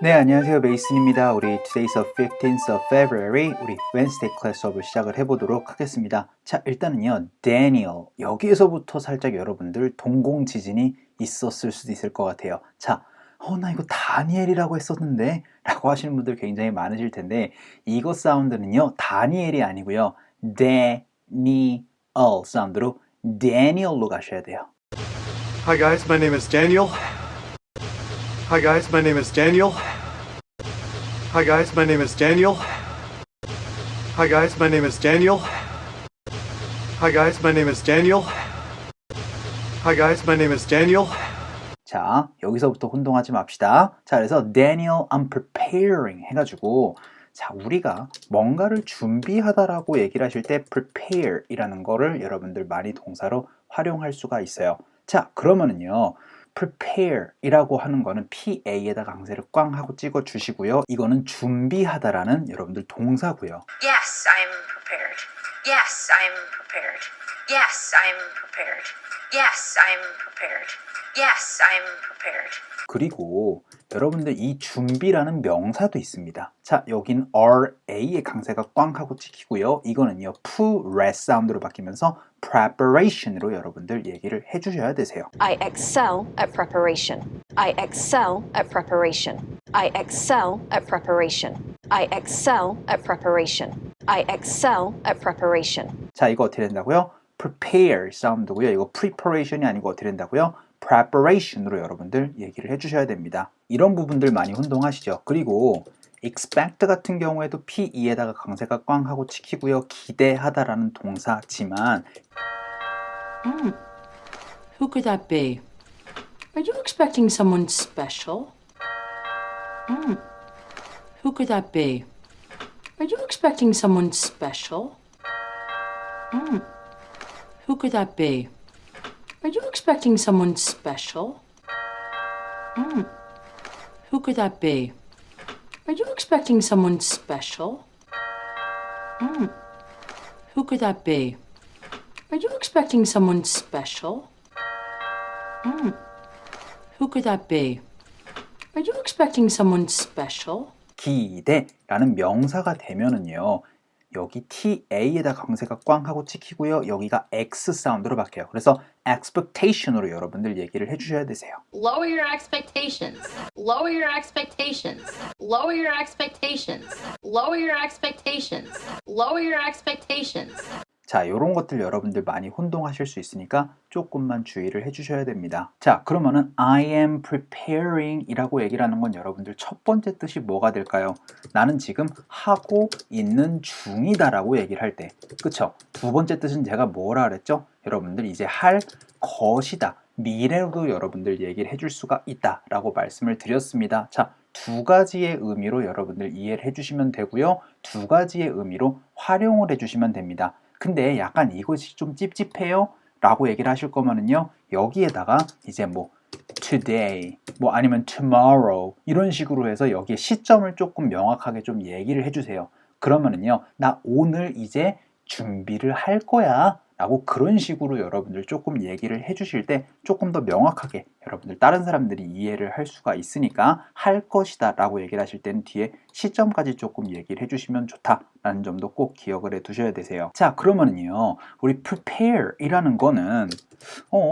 네, 안녕하세요. 메이슨입니다. 우리 Today's the 15th of February, 우리 Wednesday class 수업을 시작을 해보도록 하겠습니다. 자, 일단은요, Daniel. 여기에서부터 살짝 여러분들 동공 지진이 있었을 수도 있을 것 같아요. 자, 어, 나 이거 다니엘이라고 했었는데? 라고 하시는 분들 굉장히 많으실 텐데, 이거 사운드는요, 다니엘이 아니고요, Daniel 사운드로 Daniel로 가셔야 돼요. Hi guys, my name is Daniel. Hi guys, my name is Daniel. Hi guys, my name is Daniel. Hi guys, my name is Daniel. Hi guys, my name is Daniel. Hi guys, my name is Daniel. 자, 여기서부터 혼동하지 맙시다. 자, 그래서 Daniel, I'm preparing 해가지고 자, 우리가 뭔가를 준비하다라고 얘기를 하실 때 prepare이라는 거를 여러분들 많이 동사로 활용할 수가 있어요. 자, 그러면은요. Prepare이라고 하는 거는 PA에다 강세를 꽝 하고 찍어 주시고요. 이거는 준비하다라는 여러분들 동사고요. Yes, I'm prepared. Yes, I'm prepared. Yes, I'm prepared. Yes, I'm prepared. Yes, I'm prepared. 그리고 여러분들 이 준비라는 명사도 있습니다. 자, 여긴 RA의 강세가 꽝 하고 찍히고요. 이거는요, PRES 사운드로 바뀌면서 preparation으로 여러분들 얘기를 해주셔야 되세요. I excel at preparation. I excel at preparation. I excel at preparation. I excel at preparation. I excel at preparation. 자, 이거 어떻게 된다고요? prepare 사운드고요. 이거 preparation이 아니고 어떻게 된다고요? preparation으로 여러분들 얘기를 해주셔야 됩니다. 이런 부분들 많이 혼동하시죠. 그리고 expect 같은 경우에도 PE에다가 강세가 꽝 하고 찍히고요. 기대하다라는 동사지만 Hmm. Who could that be? Are you expecting someone special? Hmm. Who could that be? Are you expecting someone special? Hmm. Who could that be? Are you expecting someone special? Hmm. Who could that be? Are you expecting someone special? Hmm. Who could that be? Are you expecting someone special? Hmm. Who could that be? Are you expecting someone special? 기대라는 명사가 되면은요. 여기 TA에다 강세가 꽝 하고 찍히고요. 여기가 X 사운드로 바뀌어요. 그래서 expectation으로 여러분들 얘기를 해주셔야 되세요. Lower your expectations. Lower your expectations. Lower your expectations. Lower your expectations. Lower your expectations. 자, 이런 것들 여러분들 많이 혼동하실 수 있으니까 조금만 주의를 해주셔야 됩니다. 자, 그러면은 I am preparing 이라고 얘기를 하는 건 여러분들 첫 번째 뜻이 뭐가 될까요? 나는 지금 하고 있는 중이다 라고 얘기를 할 때. 그쵸? 두 번째 뜻은 제가 뭐라 그랬죠? 여러분들 이제 할 것이다. 미래로도 여러분들 얘기를 해줄 수가 있다 라고 말씀을 드렸습니다. 자, 두 가지의 의미로 여러분들 이해를 해주시면 되고요. 두 가지의 의미로 활용을 해주시면 됩니다. 근데 약간 이것이 좀 찝찝해요? 라고 얘기를 하실 거면은요, 여기에다가 이제 뭐 today, 뭐 아니면 tomorrow 이런 식으로 해서 여기에 시점을 조금 명확하게 좀 얘기를 해주세요. 그러면은요, 나 오늘 이제 준비를 할 거야. 라고 그런 식으로 여러분들 조금 얘기를 해주실 때 조금 더 명확하게 여러분들 다른 사람들이 이해를 할 수가 있으니까 할 것이다 라고 얘기를 하실 때는 뒤에 시점까지 조금 얘기를 해주시면 좋다라는 점도 꼭 기억을 해 두셔야 되세요. 자 그러면은요 우리 prepare 이라는 거는 어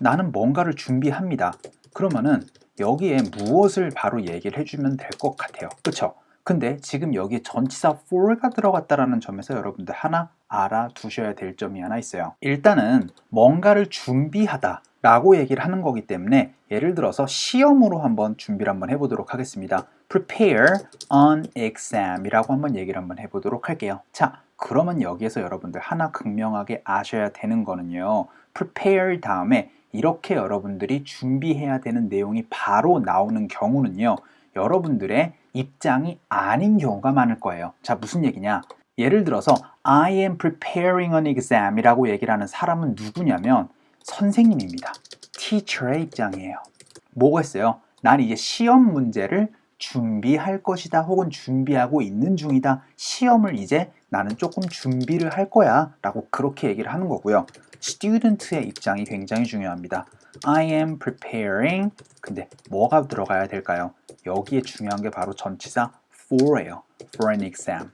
나는 뭔가를 준비합니다. 그러면은 여기에 무엇을 바로 얘기를 해주면 될 것 같아요. 그쵸? 근데 지금 여기에 전치사 for가 들어갔다라는 점에서 여러분들 하나 알아두셔야 될 점이 하나 있어요. 일단은 뭔가를 준비하다 라고 얘기를 하는 거기 때문에 예를 들어서 시험으로 한번 준비를 한번 해보도록 하겠습니다. prepare on exam 이라고 한번 얘기를 한번 해보도록 할게요. 자, 그러면 여기에서 여러분들 하나 극명하게 아셔야 되는 거는요. prepare 다음에 이렇게 여러분들이 준비해야 되는 내용이 바로 나오는 경우는요. 여러분들의 입장이 아닌 경우가 많을 거예요. 자, 무슨 얘기냐? 예를 들어서 I am preparing an exam 이라고 얘기를 하는 사람은 누구냐면 선생님입니다. teacher의 입장이에요. 뭐가 있어요? 난 이제 시험 문제를 준비할 것이다 혹은 준비하고 있는 중이다. 시험을 이제 나는 조금 준비를 할 거야 라고 그렇게 얘기를 하는 거고요. student의 입장이 굉장히 중요합니다. I am preparing. 근데 뭐가 들어가야 될까요? 여기에 중요한 게 바로 전치사 for예요. for an exam.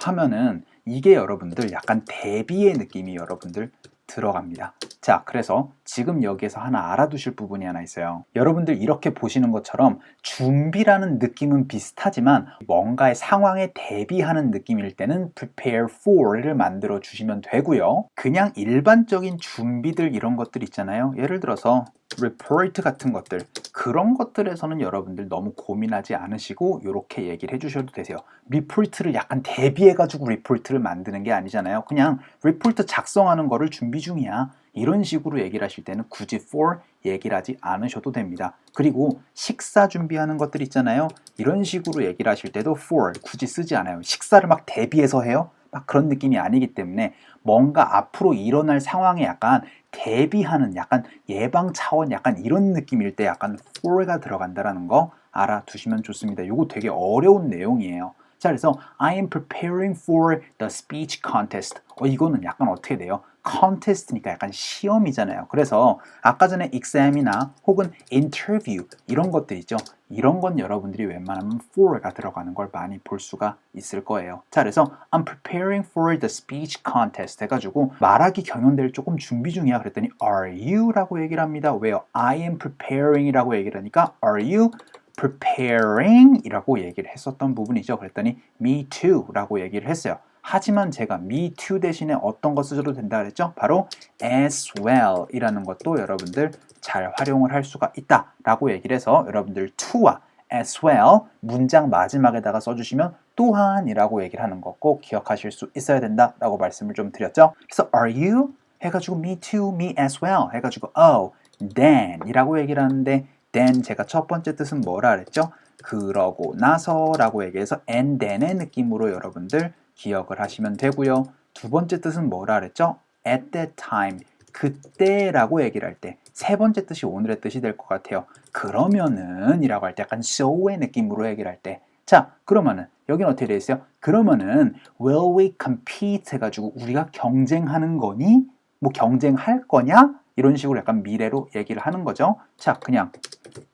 하면은 이게 여러분들 약간 대비의 느낌이 여러분들 들어갑니다. 자, 그래서 지금 여기에서 하나 알아두실 부분이 하나 있어요. 여러분들 이렇게 보시는 것처럼 준비라는 느낌은 비슷하지만 뭔가의 상황에 대비하는 느낌일 때는 prepare for를 만들어 주시면 되고요. 그냥 일반적인 준비들 이런 것들 있잖아요. 예를 들어서 report 같은 것들 그런 것들에서는 여러분들 너무 고민하지 않으시고 이렇게 얘기를 해주셔도 되세요. 리포트를 약간 대비해 가지고 리포트를 만드는 게 아니잖아요. 그냥 리포트 작성하는 거를 준비 중이야. 이런 식으로 얘기를 하실 때는 굳이 for 얘기를 하지 않으셔도 됩니다. 그리고 식사 준비하는 것들 있잖아요. 이런 식으로 얘기를 하실 때도 for 굳이 쓰지 않아요. 식사를 막 대비해서 해요. 막 그런 느낌이 아니기 때문에 뭔가 앞으로 일어날 상황에 약간 대비하는 약간 예방 차원 약간 이런 느낌일 때 약간 for가 들어간다라는 거 알아두시면 좋습니다. 이거 되게 어려운 내용이에요. 자, 그래서 I am preparing for the speech contest. 어, 이거는 약간 어떻게 돼요? Contest니까 약간 시험이잖아요. 그래서 아까 전에 exam이나 혹은 interview 이런 것들 있죠. 이런 건 여러분들이 웬만하면 for가 들어가는 걸 많이 볼 수가 있을 거예요. 자, 그래서 I'm preparing for the speech contest 해가지고 말하기 경연대를 조금 준비 중이야. 그랬더니 Are you? 라고 얘기를 합니다. 왜요? I am preparing 이라고 얘기를 하니까 Are you preparing 이라고 얘기를 했었던 부분이죠. 그랬더니 me too 라고 얘기를 했어요. 하지만 제가 me too 대신에 어떤 거 쓰셔도 된다 그랬죠? 바로 as well 이라는 것도 여러분들 잘 활용을 할 수가 있다 라고 얘기를 해서 여러분들 to와 as well 문장 마지막에다가 써주시면 또한 이라고 얘기를 하는 거 꼭 기억하실 수 있어야 된다 라고 말씀을 좀 드렸죠. 그래서 are you? 해가지고 me too, me as well 해가지고 oh, then 이라고 얘기를 하는데 then 제가 첫 번째 뜻은 뭐라 그랬죠? 그러고 나서라고 얘기해서 and then의 느낌으로 여러분들 기억을 하시면 되고요. 두 번째 뜻은 뭐라 그랬죠? at that time 그때라고 얘기를 할 때 세 번째 뜻이 오늘의 뜻이 될 것 같아요. 그러면은 이라고 할 때 약간 so의 느낌으로 얘기를 할 때 자, 그러면은 여기는 어떻게 되어 있어요? 그러면은 will we compete 해가지고 우리가 경쟁하는 거니? 뭐 경쟁할 거냐? 이런 식으로 약간 미래로 얘기를 하는 거죠. 자, 그냥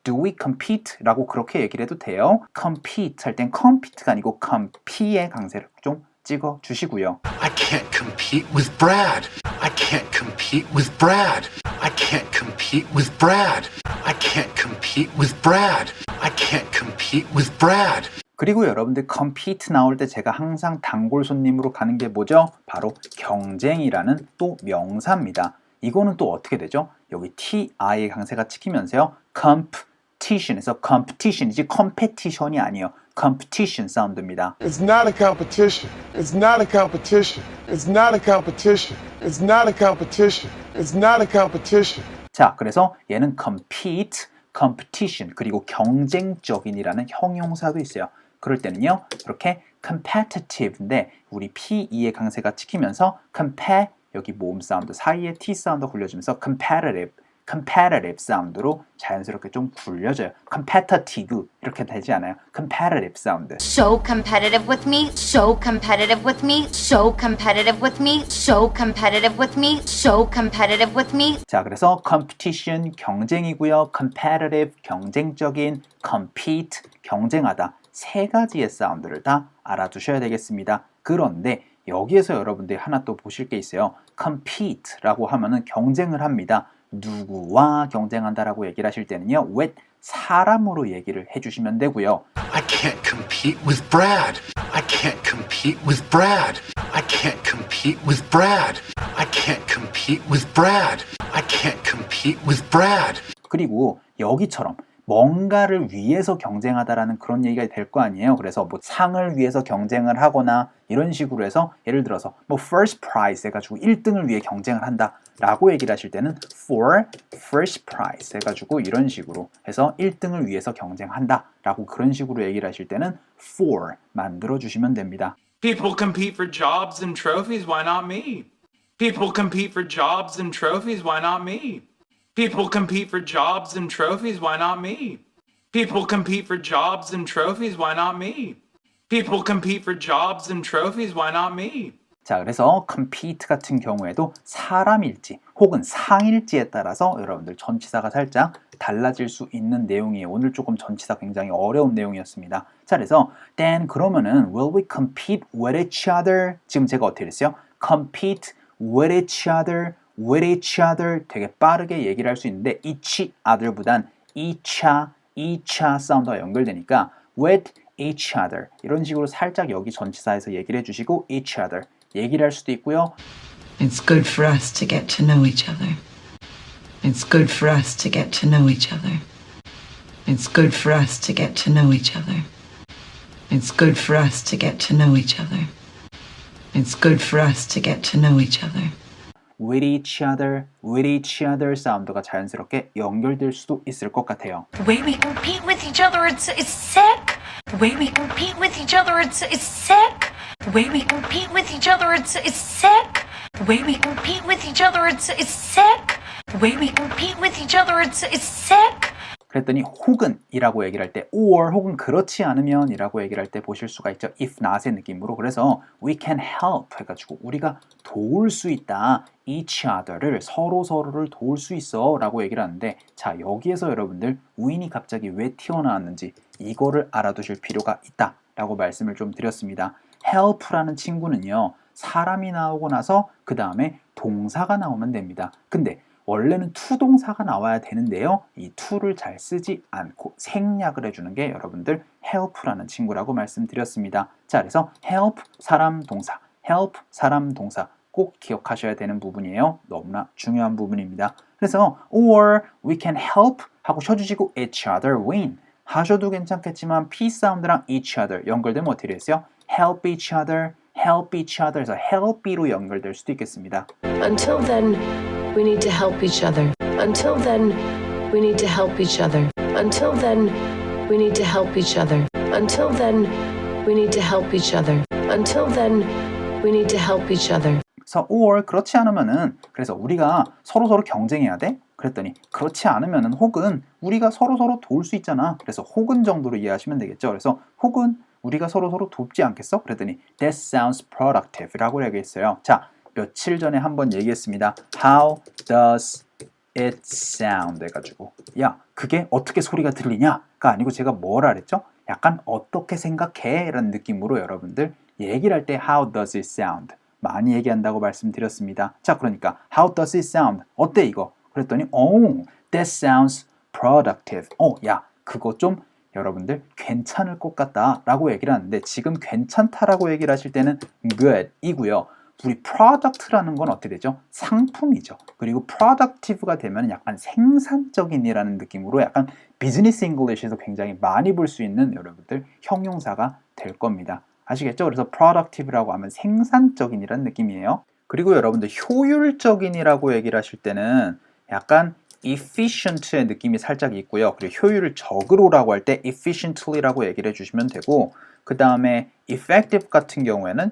do we compete? 라고 그렇게 얘기를 해도 돼요. compete 할 땐 compete가 아니고 compete의 강세를 좀 찍어 주시고요. I can't compete with Brad. I can't compete with Brad. I can't compete with Brad. I can't compete with Brad. I can't compete with Brad. 그리고 여러분들 compete 나올 때 제가 항상 단골 손님으로 가는 게 뭐죠? 바로 경쟁이라는 또 명사입니다. 이거는 또 어떻게 되죠? 여기 ti의 강세가 찍히면서요. competition에서 competition이지 competition이 아니에요. Competition 사운드입니다. It's not a competition. It's not a competition. It's not a competition. It's not a competition. It's not a competition. 자, 그래서 얘는 compete, competition 그리고 경쟁적인이라는 형용사도 있어요. 그럴 때는요, 이렇게 competitive인데 우리 P2의 강세가 찍히면서 compare 여기 모음 사운드 사이에 T 사운드 굴려주면서 competitive, competitive 사운드로 자연스럽게 좀 굴려져요. competitive 이렇게 되지 않아요. competitive 사운드. so competitive with me, so competitive with me, so competitive with me, so competitive with me, so competitive with me. 자, 그래서 competition 경쟁이고요. competitive 경쟁적인, compete 경쟁하다. 세 가지의 사운드를 다 알아두셔야 되겠습니다. 그런데 여기에서 여러분들이 하나 또 보실 게 있어요. compete라고 하면은 경쟁을 합니다. 누구와 경쟁한다라고 얘기를 하실 때는요. with 사람으로 얘기를 해주시면 되고요. I can't compete with Brad. I can't compete with Brad. I can't compete with Brad. I can't compete with Brad. I can't compete with Brad. 그리고 여기처럼 뭔가를 위해서 경쟁하다라는 그런 얘기가 될 거 아니에요. 그래서 뭐 상을 위해서 경쟁을 하거나 이런 식으로 해서 예를 들어서 뭐 first prize 해가지고 1등을 위해 경쟁을 한다라고 얘기를 하실 때는 for first prize 해가지고 이런 식으로 해서 1등을 위해서 경쟁한다라고 그런 식으로 얘기를 하실 때는 for 만들어 주시면 됩니다. People compete for jobs and trophies, why not me? People compete for jobs and trophies, why not me? People compete for jobs and trophies, why not me? People compete for jobs and trophies, why not me? People compete for jobs and trophies, why not me? 자, 그래서 compete 같은 경우에도 사람일지 혹은 상일지에 따라서 여러분들 전치사가 살짝 달라질 수 있는 내용이에요. 오늘 조금 전치사 굉장히 어려운 내용이었습니다. 자, 그래서 then 그러면은 will we compete with each other? 지금 제가 어떻게 했어요? compete with each other, with each other 되게 빠르게 얘기를 할 수 있는데 each other보단 each아, each아 사운드가 연결되니까 with each other 이런 식으로 살짝 여기 전치사에서 얘기를 해주시고 each other 얘기를 할 수도 있고요. It's good for us to get to know each other. It's good for us to get to know each other. It's good for us to get to know each other. It's good for us to get to know each other. It's good for us to get to know each other. with each other, with each other 사운드가 자연스럽게 연결될 수도 있을 것 같아요. The way we compete with each other, it's, it's sick. The way we compete with each other, it's, it's sick. The way we compete with each other, it's, it's sick. The way we compete with each other, it's, it's sick. The way we compete with each other, it's, it's sick. 그랬더니 혹은 이라고 얘기를 할 때 or 혹은 그렇지 않으면 이라고 얘기를 할 때 보실 수가 있죠. if not의 느낌으로 그래서 we can help 해가지고 우리가 도울 수 있다. each other를 서로 서로를 도울 수 있어 라고 얘기를 하는데 자 여기에서 여러분들 win이 갑자기 왜 튀어나왔는지 이거를 알아두실 필요가 있다 라고 말씀을 좀 드렸습니다. help라는 친구는요 사람이 나오고 나서 그 다음에 동사가 나오면 됩니다. 근데 원래는 to 동사가 나와야 되는데요. 이 to를 잘 쓰지 않고 생략을 해주는 게 여러분들 help라는 친구라고 말씀드렸습니다. 자, 그래서 help 사람 동사, help 사람 동사 꼭 기억하셔야 되는 부분이에요. 너무나 중요한 부분입니다. 그래서 or we can help 하고 쳐주시고 each other win 하셔도 괜찮겠지만 p 사운드랑 each other 연결되면 어떻게 되세요? help each other, help each other 해서 help이로 연결될 수도 있겠습니다. Until then, we need to help each other. Until then, we need to help each other. Until then, we need to help each other. Until then, we need to help each other. Until then, we need to help each other. 그래서 or 그렇지 않으면은 그래서 우리가 서로 서로 경쟁해야 돼? 그랬더니 그렇지 않으면은 혹은 우리가 서로 서로 도울 수 있잖아. 그래서 혹은 정도로 이해하시면 되겠죠. 그래서 혹은 우리가 서로 서로 돕지 않겠어? 그랬더니 that sounds productive라고 얘기했어요. 자, 며칠 전에 한번 얘기했습니다. How does it sound 해가지고 야 그게 어떻게 소리가 들리냐가 아니고 제가 뭐라 그랬죠? 약간 어떻게 생각해? 라는 느낌으로 여러분들 얘기를 할 때 how does it sound 많이 얘기한다고 말씀드렸습니다. 자 그러니까 how does it sound 어때 이거? 그랬더니 oh that sounds productive 어 야 그거 좀 여러분들 괜찮을 것 같다 라고 얘기를 하는데 지금 괜찮다라고 얘기를 하실 때는 good 이고요. 우리 product라는 건 어떻게 되죠? 상품이죠. 그리고 productive가 되면 약간 생산적인이라는 느낌으로 약간 비즈니스 잉글리시에서 굉장히 많이 볼 수 있는 여러분들 형용사가 될 겁니다. 아시겠죠? 그래서 productive라고 하면 생산적인이라는 느낌이에요. 그리고 여러분들 효율적인이라고 얘기를 하실 때는 약간 efficient의 느낌이 살짝 있고요. 그리고 효율을 적으로라고 할 때 efficiently라고 얘기를 해주시면 되고 그 다음에 effective 같은 경우에는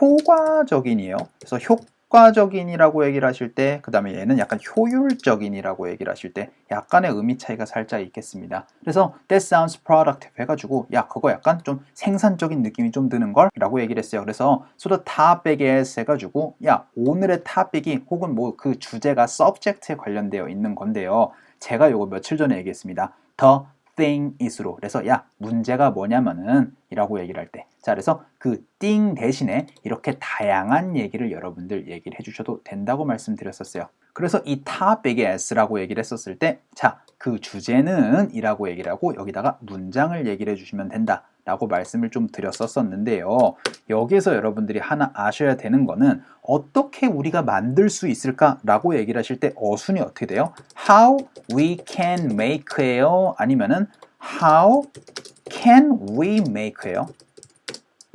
효과적인이에요. 그래서 효과적인이라고 얘기를 하실 때, 그 다음에 얘는 약간 효율적인이라고 얘기를 하실 때 약간의 의미 차이가 살짝 있겠습니다. 그래서 that sounds productive 해가지고 야 그거 약간 좀 생산적인 느낌이 좀 드는 걸 라고 얘기를 했어요. 그래서 so the topic is 해가지고 야 오늘의 topic이 혹은 뭐 그 주제가 subject에 관련되어 있는 건데요. 제가 요거 며칠 전에 얘기했습니다. the thing is로. 그래서 야 문제가 뭐냐면은 이라고 얘기를 할 때. 자 그래서 그 thing 대신에 이렇게 다양한 얘기를 여러분들 얘기를 해주셔도 된다고 말씀드렸었어요. 그래서 이 topic is라고 얘기를 했었을 때 자 그 주제는 이라고 얘기를 하고 여기다가 문장을 얘기를 해주시면 된다 라고 말씀을 좀 드렸었었는데요 여기에서 여러분들이 하나 아셔야 되는 거는 어떻게 우리가 만들 수 있을까 라고 얘기를 하실 때 어순이 어떻게 돼요? How we can make예요? 아니면은 How can we make예요?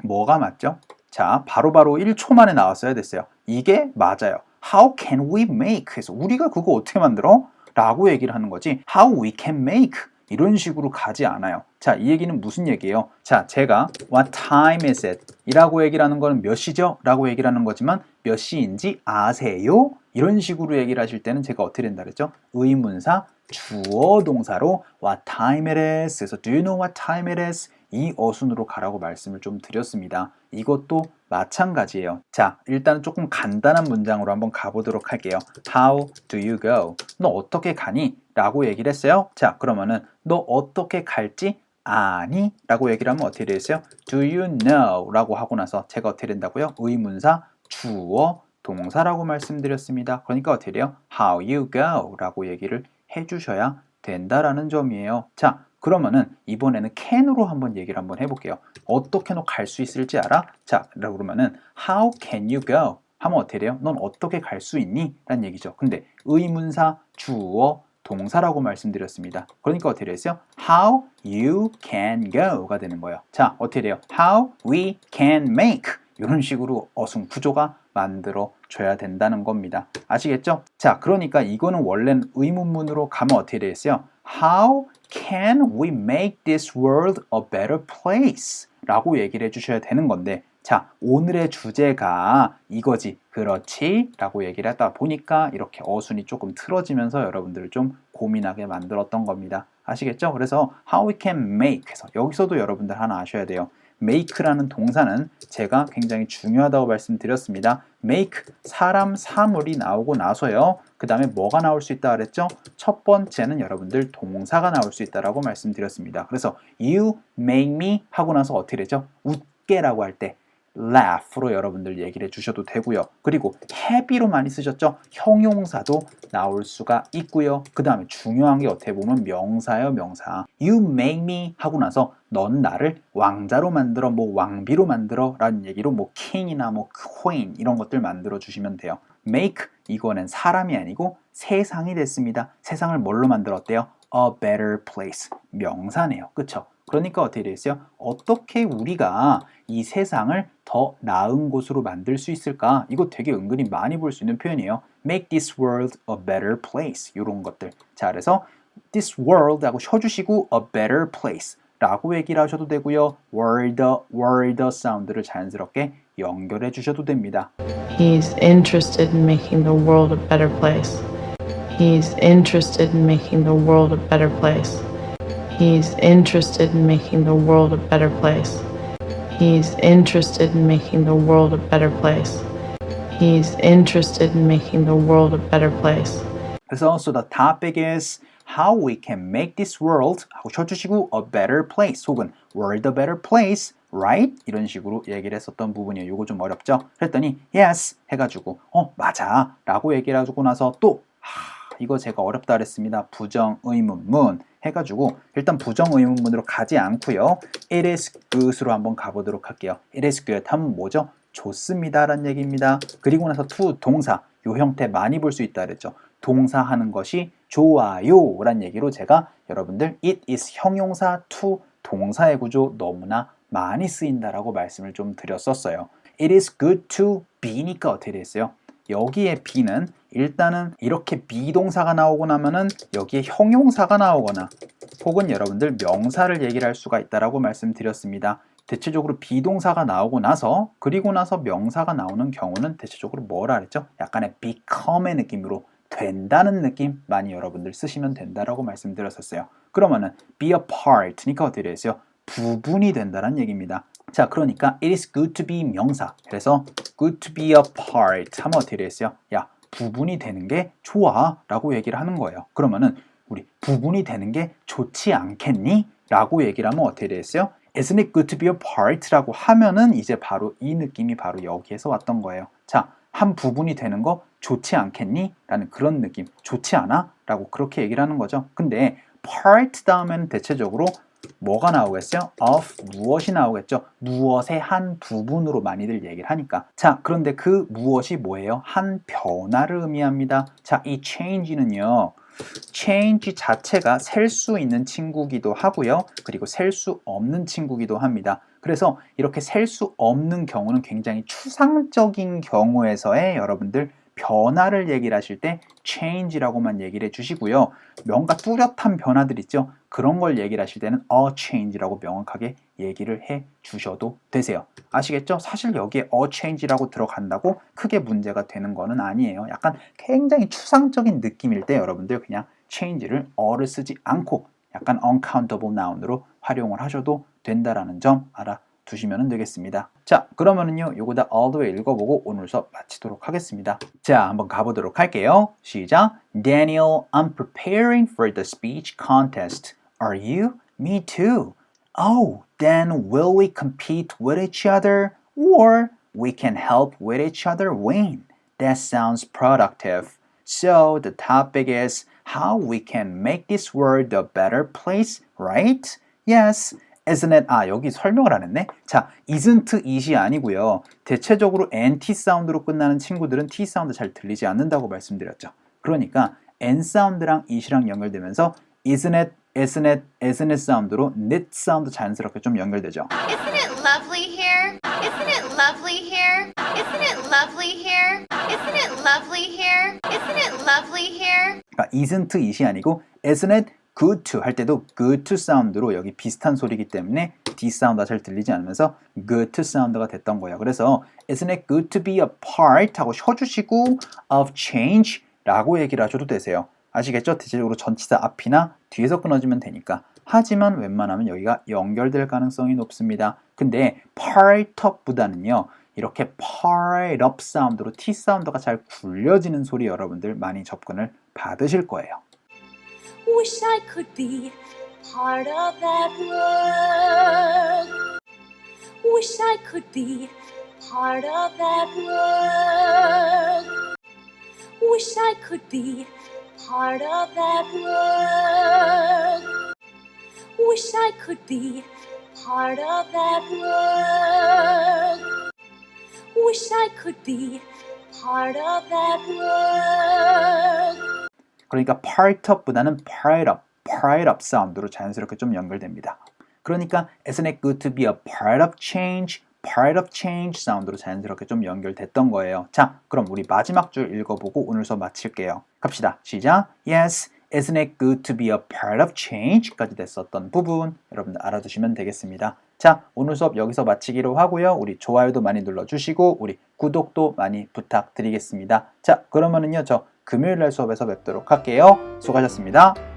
뭐가 맞죠? 자, 바로바로 1초 만에 나왔어야 됐어요. 이게 맞아요. How can we make? 해서 우리가 그거 어떻게 만들어? 라고 얘기를 하는 거지. How we can make? 이런 식으로 가지 않아요. 자, 이 얘기는 무슨 얘기예요? 자, 제가 What time is it? 이라고 얘기를 하는 거는 몇 시죠? 라고 얘기를 하는 거지만 몇 시인지 아세요? 이런 식으로 얘기를 하실 때는 제가 어떻게 된다 그랬죠? 의문사 주어 동사로 What time it is? 그래서 Do you know what time it is? 이 어순으로 가라고 말씀을 좀 드렸습니다. 이것도 마찬가지예요. 자, 일단 조금 간단한 문장으로 한번 가보도록 할게요. How do you go? 너 어떻게 가니? 라고 얘기를 했어요. 자, 그러면은 너 어떻게 갈지 아니? 라고 얘기를 하면 어떻게 되겠어요? Do you know? 라고 하고 나서 제가 어떻게 된다고요? 의문사, 주어, 동사라고 말씀드렸습니다. 그러니까 어떻게 돼요? How you go? 라고 얘기를 해주셔야 된다라는 점이에요. 자, 그러면은 이번에는 can으로 한번 얘기를 한번 해볼게요. 어떻게 너 갈 수 있을지 알아? 자, 그러면은 How can you go? 하면 어떻게 돼요? 넌 어떻게 갈 수 있니? 라는 얘기죠. 근데 의문사, 주어, 동사라고 말씀드렸습니다. 그러니까 어떻게 되겠어요? How you can go가 되는 거예요. 자, 어떻게 돼요? How we can make 이런 식으로 어순 구조가 만들어 줘야 된다는 겁니다. 아시겠죠? 자, 그러니까 이거는 원래는 의문문으로 가면 어떻게 되겠어요? How can we make this world a better place? 라고 얘기를 해주셔야 되는 건데 자, 오늘의 주제가 이거지. 그렇지? 라고 얘기를 하다 보니까 이렇게 어순이 조금 틀어지면서 여러분들을 좀 고민하게 만들었던 겁니다. 아시겠죠? 그래서 how we can make 해서 여기서도 여러분들 하나 아셔야 돼요. Make라는 동사는 제가 굉장히 중요하다고 말씀드렸습니다. make 사람 사물이 나오고 나서요. 그 다음에 뭐가 나올 수 있다 그랬죠? 첫 번째는 여러분들 동사가 나올 수 있다라고 말씀드렸습니다. 그래서 you make me 하고 나서 어떻게 되죠? 웃게라고 할 때 laugh로 여러분들 얘기를 해주셔도 되고요. 그리고 happy로 많이 쓰셨죠? 형용사도 나올 수가 있고요. 그 다음에 중요한 게 어떻게 보면 명사예요, 명사. You make me 하고 나서 넌 나를 왕자로 만들어, 뭐 왕비로 만들어 라는 얘기로 뭐 king이나 뭐 queen 이런 것들 만들어 주시면 돼요. make 이거는 사람이 아니고 세상이 됐습니다. 세상을 뭘로 만들었대요? A better place. 명사네요. 그쵸? 그러니까 어떻게 되겠어요? 어떻게 우리가 이 세상을 더 나은 곳으로 만들 수 있을까? 이거 되게 은근히 많이 볼 수 있는 표현이에요. Make this world a better place. 이런 것들. 자, 그래서 this world 하고 쉬어주시고 a better place 라고 얘기를 하셔도 되고요. world, world 사운드를 자연스럽게 연결해 주셔도 됩니다. He's interested in making the world a better place. He's interested in making the world a better place. He's interested in making the world a better place. He's interested in making the world a better place. He's interested in making the world a better place. 그래서 so the topic is how we can make this world 하고 쳐주시고 a better place 혹은 world a better place right? 이런 식으로 얘기를 했었던 부분이에요. 이거 좀 어렵죠? 그랬더니 yes 해가지고 어 맞아 라고 얘기를 하고 나서 또 하, 이거 제가 어렵다 그랬습니다. 부정 의문문 해가지고 일단 부정 의문문으로 가지 않고요. is good으로 한번 가보도록 할게요. is good 하면 뭐죠? 좋습니다 라는 얘기입니다. 그리고 나서 to 동사 요 형태 많이 볼 수 있다 그랬죠. 동사 하는 것이 좋아요 라는 얘기로 제가 여러분들 it is 형용사 to 동사의 구조 너무나 많이 쓰인다라고 말씀을 좀 드렸었어요. It is good to be니까 어떻게 됐어요? 여기에 be는 일단은 이렇게 비동사가 나오고 나면은 여기에 형용사가 나오거나 혹은 여러분들 명사를 얘기를 할 수가 있다라고 말씀드렸습니다. 대체적으로 비동사가 나오고 나서 그리고 나서 명사가 나오는 경우는 대체적으로 뭐라 그랬죠? 약간의 become의 느낌으로 된다는 느낌 많이 여러분들 쓰시면 된다라고 말씀드렸었어요. 그러면은 be a part니까 어떻게 되겠어요? 부분이 된다는 얘기입니다. 자, 그러니까 it is good to be 명사. 그래서 good to be a part 하면 어떻게 되겠어요? 야, 부분이 되는 게 좋아 라고 얘기를 하는 거예요. 그러면은 우리 부분이 되는 게 좋지 않겠니? 라고 얘기를 하면 어떻게 되겠어요? Isn't it good to be a part? 라고 하면은 이제 바로 이 느낌이 바로 여기에서 왔던 거예요. 자, 한 부분이 되는 거 좋지 않겠니? 라는 그런 느낌. 좋지 않아? 라고 그렇게 얘기를 하는 거죠. 근데 part 다음에는 대체적으로 뭐가 나오겠어요? of 무엇이 나오겠죠? 무엇의 한 부분으로 많이들 얘기를 하니까. 자, 그런데 그 무엇이 뭐예요? 한 변화를 의미합니다. 자, 이 change는요. change 자체가 셀 수 있는 친구기도 하고요. 그리고 셀 수 없는 친구기도 합니다. 그래서 이렇게 셀 수 없는 경우는 굉장히 추상적인 경우에서의 여러분들 변화를 얘기를 하실 때 change라고만 얘기를 해주시고요. 뭔가 뚜렷한 변화들 있죠. 그런 걸 얘기를 하실 때는 a change라고 명확하게 얘기를 해 주셔도 되세요. 아시겠죠? 사실 여기에 a change라고 들어간다고 크게 문제가 되는 거는 아니에요. 약간 굉장히 추상적인 느낌일 때 여러분들 그냥 change를 어를 쓰지 않고 약간 uncountable noun으로 활용을 하셔도 된다라는 점 알아두시면 되겠습니다. 자, 그러면은요, 요거 다 all the way 읽어보고 오늘 수업 마치도록 하겠습니다. 자, 한번 가보도록 할게요. 시작. Daniel, I'm preparing for the speech contest. Are you? Me too. Oh, then will we compete with each other? Or we can help with each other win? That sounds productive. So the topic is how we can make this world a better place, right? Yes. Isn't it? 아, 여기 설명을 안 했네. 자, isn't it이 아니고요. 대체적으로 NT 사운드로 끝나는 친구들은 T 사운드 잘 들리지 않는다고 말씀드렸죠. 그러니까 N 사운드랑 it이랑 연결되면서 isn't it, isn't it, isn't it 사운드로 nit 사운드 자연스럽게 좀 연결되죠. Isn't it lovely here? Isn't it lovely here? Isn't it lovely here? Isn't it lovely here? Isn't it lovely here? 그러니까 isn't it이 아니고 isn't it good to 할 때도 good to 사운드로 여기 비슷한 소리이기 때문에 D 사운드가 잘 들리지 않으면서 good to 사운드가 됐던 거예요. 그래서 isn't it good to be a part 하고 쉬어주시고 of change 라고 얘기를 하셔도 되세요. 아시겠죠? 대체적으로 전치사 앞이나 뒤에서 끊어지면 되니까. 하지만 웬만하면 여기가 연결될 가능성이 높습니다. 근데 part up보다는요. 이렇게 part up 사운드로 T 사운드가 잘 굴려지는 소리 여러분들 많이 접근을 받으실 거예요. Wish I could be part of that world. Wish I could be part of that world. Wish I could be part of that world. Wish I could be part of that world. Wish I could be part of that world. 그러니까 part up보다는 part up, part up 사운드로 자연스럽게 좀 연결됩니다. 그러니까 isn't it good to be a part of change? Part of change 사운드로 자연스럽게 좀 연결됐던 거예요. 자, 그럼 우리 마지막 줄 읽어보고 오늘 수업 마칠게요. 갑시다. 시작. Yes, isn't it good to be a part of change?까지 됐었던 부분 여러분들 알아두시면 되겠습니다. 자, 오늘 수업 여기서 마치기로 하고요. 우리 좋아요도 많이 눌러주시고 우리 구독도 많이 부탁드리겠습니다. 자, 그러면은요, 저 금요일 날 수업에서 뵙도록 할게요. 수고하셨습니다.